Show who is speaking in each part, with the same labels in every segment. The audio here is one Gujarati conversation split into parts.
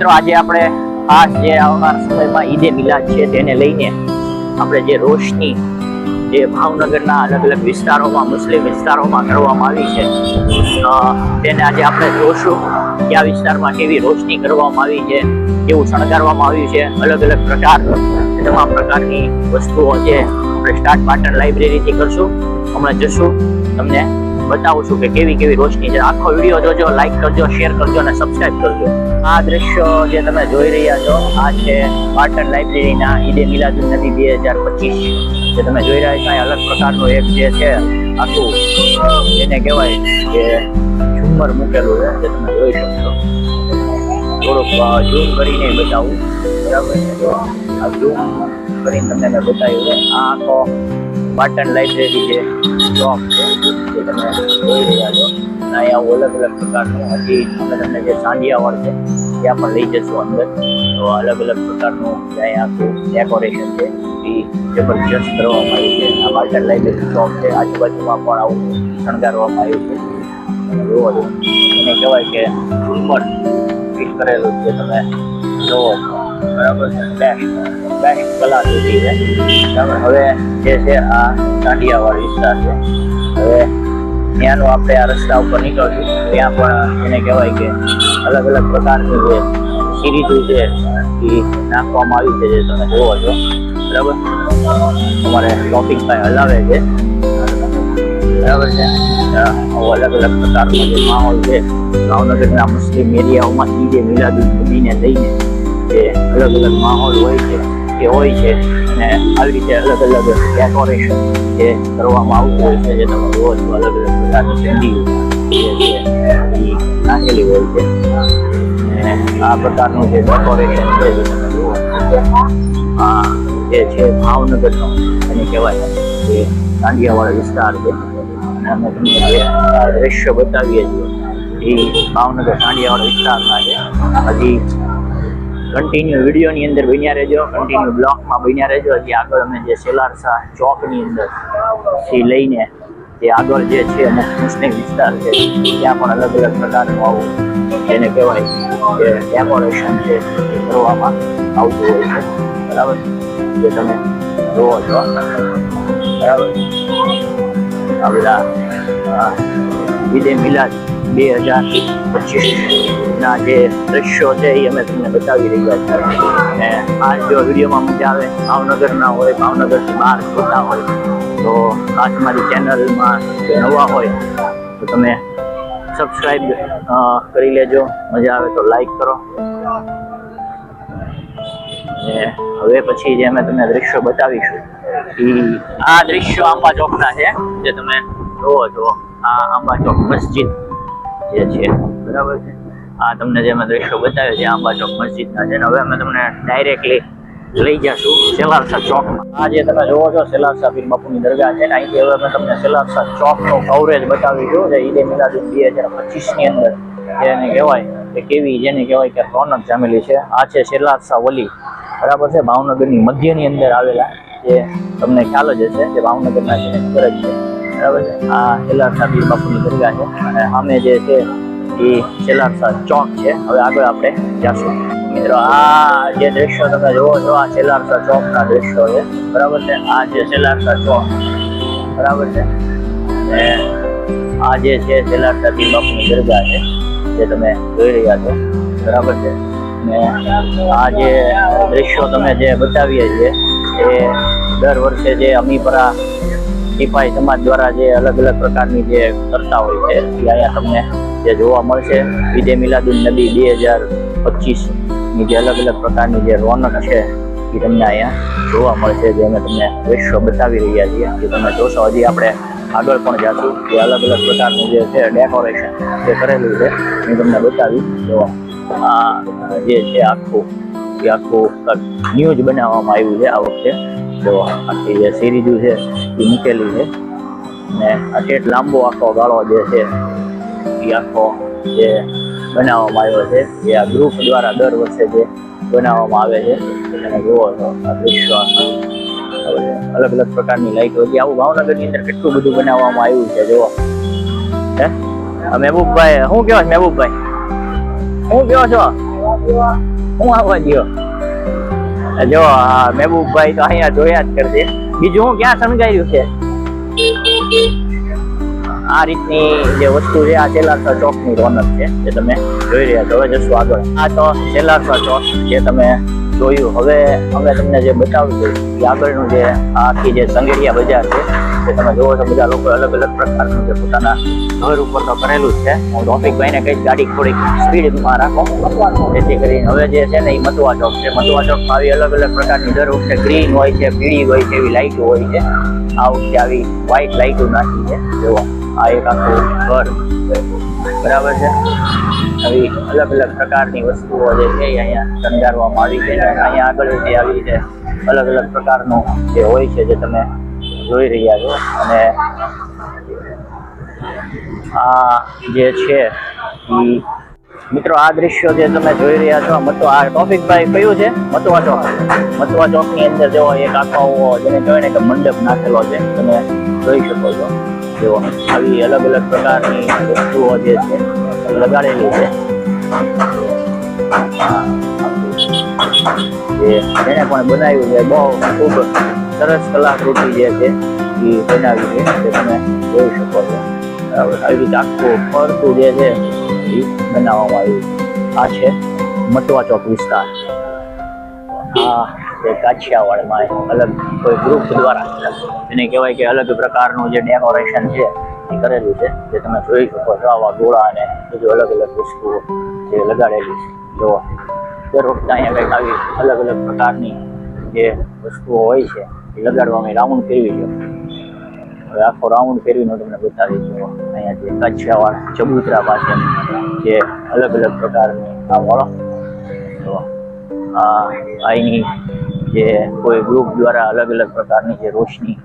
Speaker 1: મિત્રો, આજે આપણે ખાસ જે આવનાર સમયમાં ઈદે મિલાદ છે તેને લઈને આપણે જે રોશની જે ભાવનગરના અલગ અલગ વિસ્તારોમાં, મુસ્લિમ વિસ્તારોમાં કરવામાં આવી છે તેને આજે આપણે જોશું કે આ વિસ્તારમાં કેવી રોશની કરવામાં આવી છે, કેવું શણગારવામાં આવ્યું છે, અલગ અલગ પ્રકાર, તમામ પ્રકારની વસ્તુઓ જે આપણે સ્ટાર્ટ પાટણ લાઇબ્રેરીથી કરશું. હમણાં જશું તમને બતાવું છું કે કેવી કેવી રોશની છે. આખો વીડિયો જોજો લાઈક કરજો શેર કરજો અને સબસ્ક્રાઈબ કરજો. આ દ્રશ્યો જે તમે જોઈ રહ્યા છો, આ છે પાટણ લાઇબ્રેરીના ઈદે મિલાદુન નબી બે હજાર પચીસ. જે તમે જોઈ રહ્યા છો અલગ પ્રકારનો એક જે છે, આખું, જેને કહેવાય કે ઝુમર મૂકેલું છે, જે તમે જોઈ શકશો. થોડુંક ઝૂમ કરીને બતાવું. બરાબર છે આ ઝૂમ કરીને તમને મેં બતાવ્યું આ આખો પાટણ લાઇબ્રેરી છે શોપ છે જે તમે જોઈ રહ્યા છો. અહીંયા અલગ અલગ પ્રકારનું હજી અમે તમને જે સાંડિયાવળ છે ત્યાં પણ લઈ જશું અંદર. તો અલગ અલગ પ્રકારનું ત્યાં આખું ડેકોરેશન છે, એ જબરજસ્ત કરવામાં આવ્યું છે, આ પાટણ લાઇબ્રેરી શોપ છે, આજુબાજુમાં પણ આવું શણગારવામાં આવ્યું છે. તમે એને કહેવાય કે ઝુમ્મર ફિટ કરેલું છે, તમે જોવો બરાબર બે બેસ્ટ કલા સુધી છે. બરાબર હવે જે છે આ દાંડિયાવાળ છે. હવે ત્યાંનું આપણે આ રસ્તા ઉપર નીકળશું ત્યાં પણ એને કહેવાય કે અલગ અલગ પ્રકારની જે સિરીઝો છે, એ નાખવામાં આવી છે, જે તમે જોવો છો. બરાબર? અમારે ટોપિક કાંઈ હલાવે છે. બરાબર છે? અલગ અલગ પ્રકારનો જે માહોલ છે. ભાવનગરના મુસ્લિમ એરિયાઓમાં ઈદે મિલાદુલ નબીને લઈને જે અલગ અલગ માહોલ હોય છે એ હોય છે, અને આવી રીતે અલગ અલગ ડેકોરેશન જે કરવામાં આવતું હોય છે, જે તમે જુઓ છો અલગ અલગ પ્રકારની ઠંડી નાખેલી હોય છે આ પ્રકારનું જે ડેકોરેશન છે, જે તમે જુઓ જે છે ભાવનગરનો, એને કહેવાય કે દાંડિયાવાળો વિસ્તાર છે. અને અમે તમને જે દ્રશ્ય બતાવીએ છીએ. એ ભાવનગર દાંડિયાવાળા વિસ્તારના છે. હજી કન્ટિન્યુ વિડીયોની અંદર બન્યા રહેજો. કન્ટિન્યુ બ્લોકમાં બન્યા રહેજો. હજી આગળ અમે જે સેલારસા ચોકની અંદરથી લઈને જે આગળ જે છે અમુક મુસ્લિમ વિસ્તાર છે, ત્યાં પણ અલગ અલગ પ્રકારનું આવું જેને કહેવાય કે ડેકોરેશન છે, એ કરવામાં આવતું હોય છે. બરાબર? જે તમે જોવો છો. બરાબર? આ બધા વિદે મિલાદ બે હજાર પચીસના જે દ્રશ્યો છે એ અમે તમને બતાવી રહ્યા છીએ અને આ જો વિડીયોમાં મજા આવે ભાવનગરના હોય ભાવનગરથી બહાર જોતા હોય તો ખાસ મારી ચેનલમાં જો નવા હોય તો તમે સબસ્ક્રાઈબ કરી લેજો મજા આવે તો લાઈક કરો અને હવે પછી જે અમે તમને દ્રશ્યો બતાવીશું ઈ આ દ્રશ્યો આંબા ચોકના છે, જે તમે જોવો છો, આ આંબા ચોક મસ્જિદ જે છે, બરાબર છે? આ તમને જે મેં દ્રશ્યો બતાવ્યો છે, આંબા ચોક મસ્જિદના છે. હવે અમે તમને ડાયરેક્ટલી લઈ જશું સેલારસા ચોકમાં. આ જે તમે જોવો છો સેલારસા પીર બાપુની દરગાહ છે અહીંથી હવે અમે તમને સેલારસા ચોકનું કવરેજ બતાવીશું જે ઈદે મિલાદુન બે હજાર પચીસની અંદર. જેને કહેવાય કે કેવી, જેને કહેવાય કે રોનક જામેલી છે. આ છે સેલારસા વલી. બરાબર છે? ભાવનગરની મધ્યની અંદર આવેલા જે તમને ખ્યાલ જ હશે જે ભાવનગરના છે. બરાબર છે? આ સેલારસા પીર બાપુની દરગાહ છે. અને સામે જે છે એ સેલારસા ચોક છે. હવે આગળ આપણે જાશું. મિત્રો, આ જે દ્રશ્યો તમે જોવો છો, આ સેલારસા ચોકના દ્રશ્યો છે. બરાબર છે? આ જે સેલારસા ચોક. બરાબર છે? અને આ જે છે પીર બાપુની દરગાહ છે, જે તમે જોઈ રહ્યા છો. બરાબર છે? ને આ જે દ્રશ્યો તમે જે બતાવીએ છીએ, એ દર વર્ષે જે અમીપરા સિપાહી સમાજ દ્વારા જે અલગ અલગ પ્રકારની જે કરતા હોય છે, એ અહીંયા તમને જે જોવા મળશે. ઈદે મિલાદુન નબી બે હજાર પચીસની જે અલગ અલગ પ્રકારની જે રોનક છે એ તમને અહીંયા જોવા મળશે, જે અમે તમને વિશ્વ બતાવી રહ્યા છીએ. જે તમે જોશો, હજી આપણે આગળ પણ જાશું. જે અલગ અલગ પ્રકારનું જે છે ડેકોરેશન જે કરેલું છે, એ તમને બતાવી જોવા જે છે, આખું, એ આખું ન્યૂઝ બનાવવામાં આવ્યું છે આ વખતે. જો આખી જે સિરીઝ છે, એ મૂકેલી છે. ને આ લાંબો આખો ગાળો જે છે એ આખો જે બનાવવામાં આવ્યો છે, જે આ ગ્રુપ દ્વારા દર વર્ષે જે બનાવવામાં આવે છે, તમે જુઓ છો, આ દૃશ્યો? અલગ અલગ પ્રકારની લાઈટો જે આવું ભાવનગરની અંદર કેટલું બધું બનાવવામાં આવ્યું છે, જુઓ. હે? મહેબૂબભાઈ, શું કહેવા છો મહેબૂબભાઈ? શું કહેવા છો? હું આવવા દો જો મહેબૂબભાઈ તો અહીંયા જોયા જ કરશે. બીજું હું ક્યાં સમજાયું છે? આ રીતની જે વસ્તુ છે, આ સેલાસર ચોકની રોનક છે, જે તમે જોઈ રહ્યા છો. હવે જશું આગળ. આ તો સેલાસર ચોક જે તમે જોયું. હવે અમે તમને જે બતાવ્યું એ આગળનું જે આખી જે સંગેડિયા બજાર છે તે તમે જોવો છો, બધા લોકો અલગ અલગ પ્રકારનું જે પોતાના ઘર ઉપર તો કરેલું છે. હું રોફિકભાઈને કઈ ગાડી થોડીક સ્પીડમાં રાખો. જેથી કરીને હવે જે છે ને, એ મતવા ચોક છે. મતવા ચોકમાં આવી અલગ અલગ પ્રકારની દર વખતે ગ્રીન હોય છે, પીળી હોય છે, એવી લાઇટો હોય છે. આ વખતે આવી વ્હાઇટ લાઇટો નાખી છે. જુઓ. આ એક આખું ઘર બરાબર છે? આવી અલગ અલગ પ્રકારની વસ્તુઓ જે છે અહીંયા શણગારવામાં આવી છે. અહીંયા આગળ જે આવી રીતે અલગ અલગ પ્રકારનું જે હોય છે જે તમે જોઈ રહ્યા છો. અને આ જે છે ઈ મિત્રો આ દ્રશ્યો જે તમે જોઈ રહ્યા છો મતો આ ટોપિક ભાઈ કયું છે? મતવા ચોક. મતવા ચોકની અંદર જો એક આખો જેને કહેવાય કે મંડપ નાખેલો છે, તમે જોઈ શકો છો. જો આવી અલગ અલગ પ્રકારની વસ્તુઓ જે છે, લગાડેલી છે. જે જેને પણ બનાવ્યું છે. બહુ ખૂબ સરસ કલાકૃતિ જે છે, એ બનાવી છે. તે તમે જોઈ શકો છો. આવી રીતે આખું ફરતું જે છે, એ બનાવવામાં આવ્યું આ છે મટવા ચોક વિસ્તાર. આ જે કાછિયાવાડમાં અલગ કોઈ ગ્રુપ દ્વારા. એને કહેવાય કે અલગ પ્રકારનું જે ડેકોરેશન છે, એ કરેલું છે, જે તમે જોઈ શકો છો, આવા ગોળા અને બીજું અલગ અલગ વસ્તુઓ જે લગાડેલી છે. જો દર અહીંયા કંઈક આવી અલગ અલગ પ્રકારની જે વસ્તુઓ હોય છે, એ લગાડવામાં રાઉન્ડ ફેરવી છે હવે આખો રાઉન્ડ ફેરવીને તમને બતાવી દઉં અહીંયા જે કાછિયાવાડ ચબુતરા પાસે જે અલગ અલગ પ્રકારની આ વાળો. તો આ અહીંની જે કોઈ ગ્રુપ દ્વારા અલગ અલગ પ્રકારની જે રોશની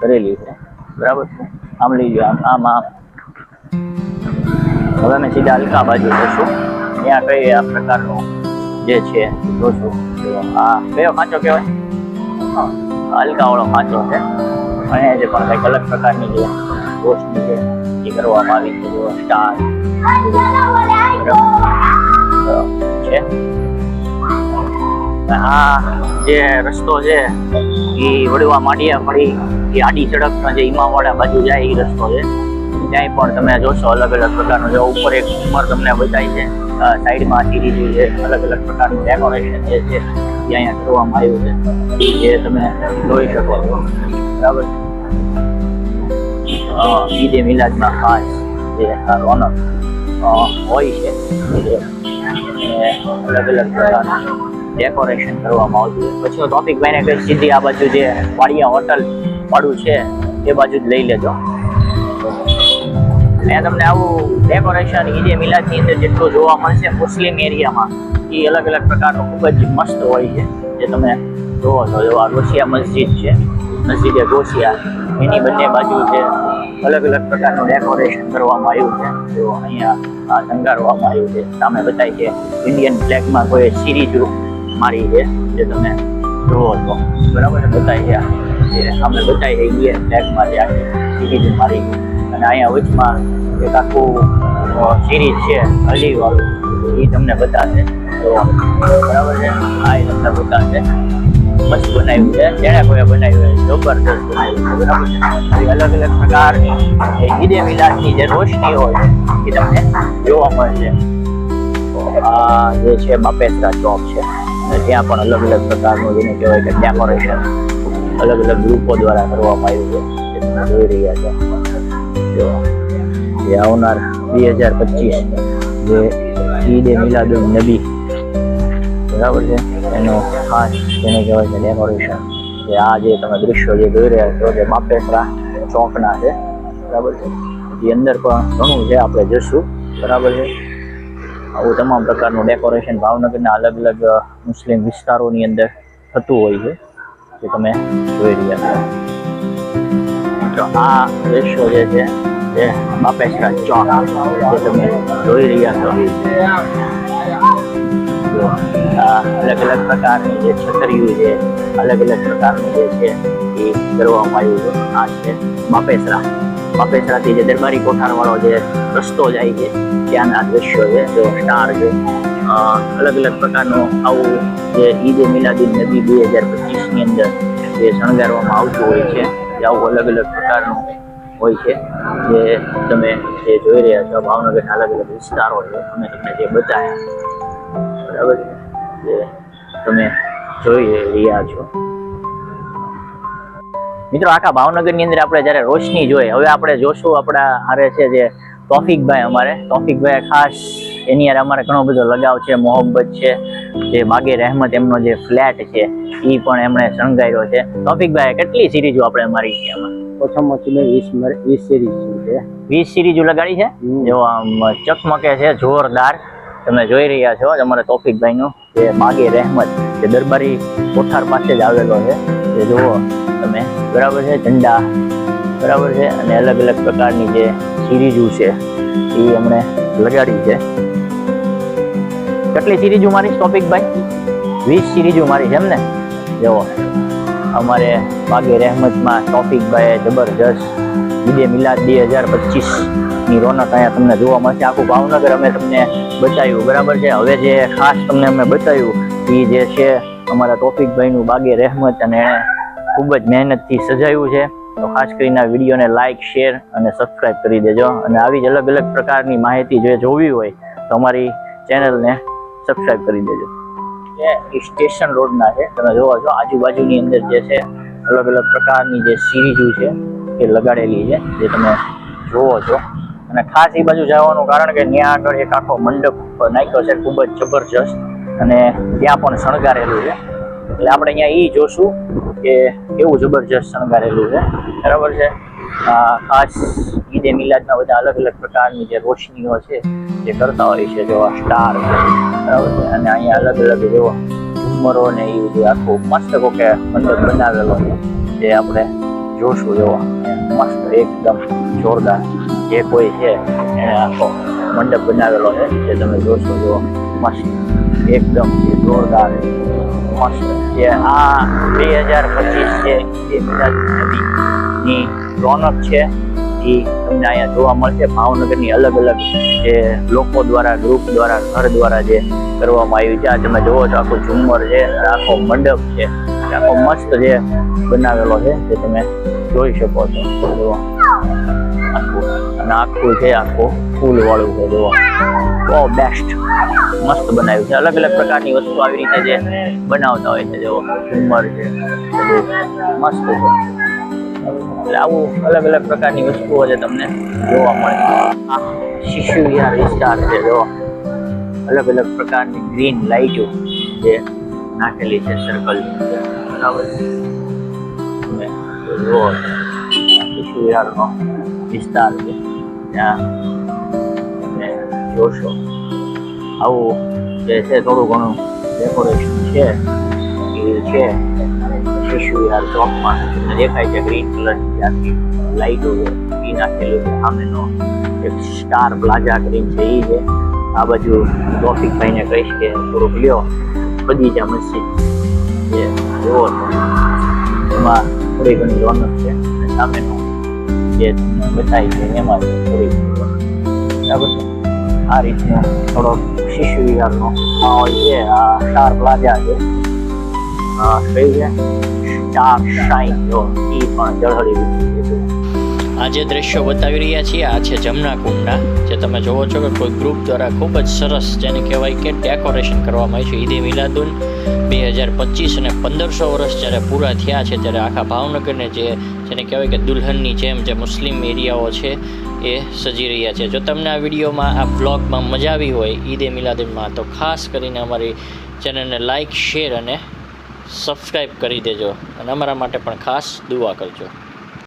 Speaker 1: કરેલી છે. બરાબર છે? આમ લઈ જાઓ આમ આમ હવે અમે સીધા હલકા બાજુ જશું ત્યાં કઈ આ પ્રકારનું જે છે જોશું આ કયો ખાંચો કહેવાય? હલકા વાળો ખાંચો છે. અને જે પણ કંઈક અલગ પ્રકારની જે રોશની છે, એ કરવામાં આવી છે સ્ટાર. છે? આ જે રસ્તો છે, એ વડવા માંડિયા ફળી એ આડી સડકનો જે ઈમાવાડા બાજુ જાય, એ રસ્તો છે. ત્યાંય પણ તમે જોશો અલગ અલગ પ્રકારનો. જો ઉપર એક ઉંમર તમને બતાવી છે સાઈડમાં સીરી છે, અલગ અલગ પ્રકારનું ડેકોરેશન જે છે, એ અહીંયા કરવામાં આવ્યું છે. જે તમે જોઈ શકો છો. બરાબર? ઈદે મિલાદમાં ખાસ જે રોનક હોય છે અલગ અલગ પ્રકારનું. ડેકોરેશન કરવામાં આવતું હોય. પછી ટોપિક ભાઈને કહીશ, સીધી આ બાજુ જે વાડિયા હોટલ વાળું છે, એ બાજુ જ લઈ લેજો. અહીંયા તમને આવું ડેકોરેશન ઈદે મિલાદની અંદર જેટલું જોવા મળશે, મુસ્લિમ એરિયામાં, એ અલગ અલગ પ્રકારનું ખૂબ જ મસ્ત હોય છે. જે તમે જોવો છો, જો આ મસ્જિદ છે, મસ્જિદે ગોસિયા એની બંને બાજુ છે. અલગ અલગ પ્રકારનું ડેકોરેશન કરવામાં આવ્યું છે. જો અહીંયા શણગારવામાં આવ્યું છે. સામે બતાય છે ઇન્ડિયન ફ્લેગમાં કોઈ સિરીજ મારી છે, જે તમે જુઓ છો. બરાબર છે? બતાવી. જે સામે બતાય છે ઇન્ડિયન ફ્લેગમાં જે આખી મારી. અને અહીંયા વચમાં એક આખું સિરીઝ છે, અલીવાળું. એ તમને બતાવશે બરાબર છે? આ એ તમને બતાવશે મસ્ત બનાવ્યું છે. જેણે કોઈ બનાવ્યું છે જબરદસ્ત બનાવ્યું છે. બરાબર છે? અલગ અલગ પ્રકારની ઈદે મિલાદની જે રોશની હોય, એ તમને જોવા મળશે. આ જે છે, બાપેસરા ચોક છે. ત્યાં પણ અલગ અલગ પ્રકારનું જેને કહેવાય કે ડેકોરેશન અલગ અલગ ગ્રુપો દ્વારા કરવામાં આવ્યું છે. જોઈ રહ્યા છો જો જે આવનાર બે હજાર પચીસ જે ઈદ એ મિલાદુલ નબી, બરાબર છે? એનો ખાસ જેને કહેવાય છે ડેકોરેશન જે આ જે તમે દૃશ્યો જે જોઈ રહ્યા છો, જે બાપેસરા ચોકના છે, બરાબર છે? એની અંદર પણ ઘણું છે આપણે જશું, બરાબર છે? આવું તમામ પ્રકારનું ડેકોરેશન ભાવનગરના અલગ અલગ મુસ્લિમ વિસ્તારોની અંદર થતું હોય છે, જે તમે જોઈ રહ્યા છો. આ દ્રશ્યો જે છે, એ બાપેશ્વર ચોક જે તમે જોઈ રહ્યા છો. અલગ અલગ પ્રકારની જે છતરીઓ છે, અલગ અલગ પ્રકારનું જે છે, એ કરવામાં આવ્યું છે આ છે બાપેસરા બાપેસરાથી જે દરબારી કોઠારવાળો જે રસ્તો જાય છે, ત્યાંના દ્રશ્યો છે, જો સ્ટાર છે. અલગ અલગ પ્રકારનું આવું જે ઈદ એ મિલાદીન નબી બે હજાર પચીસની અંદર જે શણગારવામાં આવતું હોય છે, જે આવું અલગ અલગ પ્રકારનું હોય છે, જે તમે જે જોઈ રહ્યા છો, ભાવનગરના અલગ અલગ વિસ્તારો છે, અમે તમને જે બતાવ્યા. બરાબર? જે તમે જોઈ રહ્યા છો. મિત્રો આખા ભાવનગરની અંદર આપણે જ્યારે રોશની જોઈએ હવે આપણે જોશું આપણા હારે છે જે તોફિકભાઈ અમારે. તોફિકભાઈ ખાસ એની યાર અમારે ઘણો બધો લગાવ છે મોહબ્બત છે જે બાગે રહેમત એમનો જે ફ્લેટ છે એ પણ એમણે શણગાર્યો છે. તોફિકભાઈ કેટલી સિરીઝો આપણે મારી છે એમાં?
Speaker 2: ઓછામાં ઓછી મેં વીસ વીસ સિરીઝ છે
Speaker 1: વીસ સિરીઝો લગાડી છે? જો આમ ચકમકે છે જોરદાર. તમે જોઈ રહ્યા છો અમારા તોફિકભાઈનું જે બાગે રહેમત જે દરબારી કોઠાર પાસે જ આવેલો છે. જે જુઓ. તમે. બરાબર છે? ઝંડા. બરાબર છે? અને અલગ અલગ પ્રકારની જે સિરીઝો છે, એ અમને લગાડી છે. કેટલી સિરીઝો મારી ટોપિકભાઈ વીસ સિરીઝો મારી છે એમ ને અમારે બાગે રહેમતમાં ટોપિકભાઈએ જબરજસ્ત ઈદે મિલાદ બે હજાર પચીસની રોનક અહીંયા તમને જોવા મળશે. આખું ભાવનગર અમે તમને બતાવ્યું. બરાબર છે? હવે જે ખાસ તમને અમે બતાવ્યું એ જે છે અમારા ટોપિક ભાઈનું બાગે રહેમત અને એણે ખૂબ જ મહેનતથી સજાયું છે. તો ખાસ કરીને આ વિડીયોને લાઇક શેર અને સબસ્ક્રાઇબ કરી દેજો. અને આવી જ અલગ અલગ પ્રકારની માહિતી જો જોવી હોય, તો અમારી ચેનલને સબસ્ક્રાઇબ કરી દેજો. એ સ્ટેશન રોડના છે, તમે જોવો છો, આજુબાજુની અંદર જે છે, અલગ અલગ પ્રકારની જે સિરીજો છે, એ લગાડેલી છે, જે તમે જોવો છો. અને ખાસ એ બાજુ જવાનું કારણ કે ત્યાં આગળ એક આખો મંડપ નાખ્યો છે, ખૂબ જ જબરજસ્ત. અને ત્યાં પણ શણગારેલું છે. એટલે આપણે અહીંયા એ જોશું કે કેવું જબરજસ્ત શણગારેલું છે. બરાબર છે? ખાસ ઈદે મિલાદના બધા અલગ અલગ પ્રકારની જે રોશનીઓ છે, જે કરતા હોય છે જો સ્ટાર બરાબર છે? અને અહીંયા અલગ અલગ જેવો ઝુમ્મરો ને એ બધું આખું મસ્ત કોકે મંડપ બનાવેલો જે આપણે જોશું જો મસ્ત એકદમ જોરદાર જે કોઈ છે એને આખો મંડપ બનાવેલો છે, જે તમે જોશો જેવો મસ્ત. એકદમ જોરદાર મસ્ત. છે આ બે હજાર પચીસ છે એ મિલાદ નદીની રોનક છે. એ તમને અહીંયા જોવા મળશે. ભાવનગરની અલગ અલગ જે લોકો દ્વારા ગ્રુપ દ્વારા, ઘર દ્વારા જે કરવામાં આવ્યું છે. આ તમે જુઓ છો, આખું ઝુમ્મર છે આખો મંડપ છે. આખો મસ્ત જે બનાવેલો છે, જે તમે જોઈ શકો છો. જુઓ. આખું. અને આખું છે આખું ફૂલવાળું છે, જુઓ. બહુ બેસ્ટ મસ્ત બનાવ્યું છે. અલગ અલગ પ્રકારની વસ્તુ આવી રીતે જે બનાવતા હોય છે, જેવો ઝુમ્મર છે, મસ્ત છે. એટલે આવું અલગ અલગ પ્રકારની વસ્તુઓ છે તમને જોવા મળે. આ શિશુ વિહાર વિસ્તાર છે, જો. અલગ અલગ પ્રકારની ગ્રીન લાઇટો જે નાખેલી છે સર્કલ બરાબર? તમે શિશુ વિહારનો વિસ્તાર છે. ત્યાં જોશો. આવું જે છે થોડું ઘણું ડેકોરેશન છે, એ છે. શિશુ વિહાર ચોકમાં દેખાય છે ગ્રીન કલરની આખી લાઈટો છે નાખેલું છે સામેનો એક સ્ટાર પ્લાઝા ગ્રીન છે એ છે. આ બાજુ ટ્રોફિક ભાઈને કહીશ કે થોડુંક લ્યો. બગીચા મસ્જિદ જે જોવો છો એમાં થોડી ઘણી રોનક છે. અને સામેનું જે તમને બતાવી છે, એમાં થોડી ઘણી રોનક બરાબર છે? આ રીતનો થોડો શિશુ વિહારનો માહોલ છે. આ સ્ટાર પ્લાઝા છે.
Speaker 3: આ જે દ્રશ્યો બતાવી રહ્યા છીએ, આ છે જમના કુંડના. જે તમે જોવો છો કે કોઈ ગ્રુપ દ્વારા ખૂબ જ સરસ જેને કહેવાય કે ડેકોરેશન કરવામાં આવ્યું છે. ઈદે મિલાદુન બે હજાર પચીસ અને પંદરસો વર્ષ જ્યારે પૂરા થયા છે, ત્યારે આખા ભાવનગરને જે જેને કહેવાય કે દુલ્હનની જેમ જે મુસ્લિમ એરિયાઓ છે એ સજી રહ્યા છે. જો તમને આ વિડીયોમાં, આ બ્લોગમાં મજા આવી હોય ઈદે મિલાદુનમાં તો ખાસ કરીને અમારી ચેનલને લાઇક શેર અને સબસ્ક્રાઈબ કરી દેજો. અને અમારા માટે પણ ખાસ દુઆ કરજો.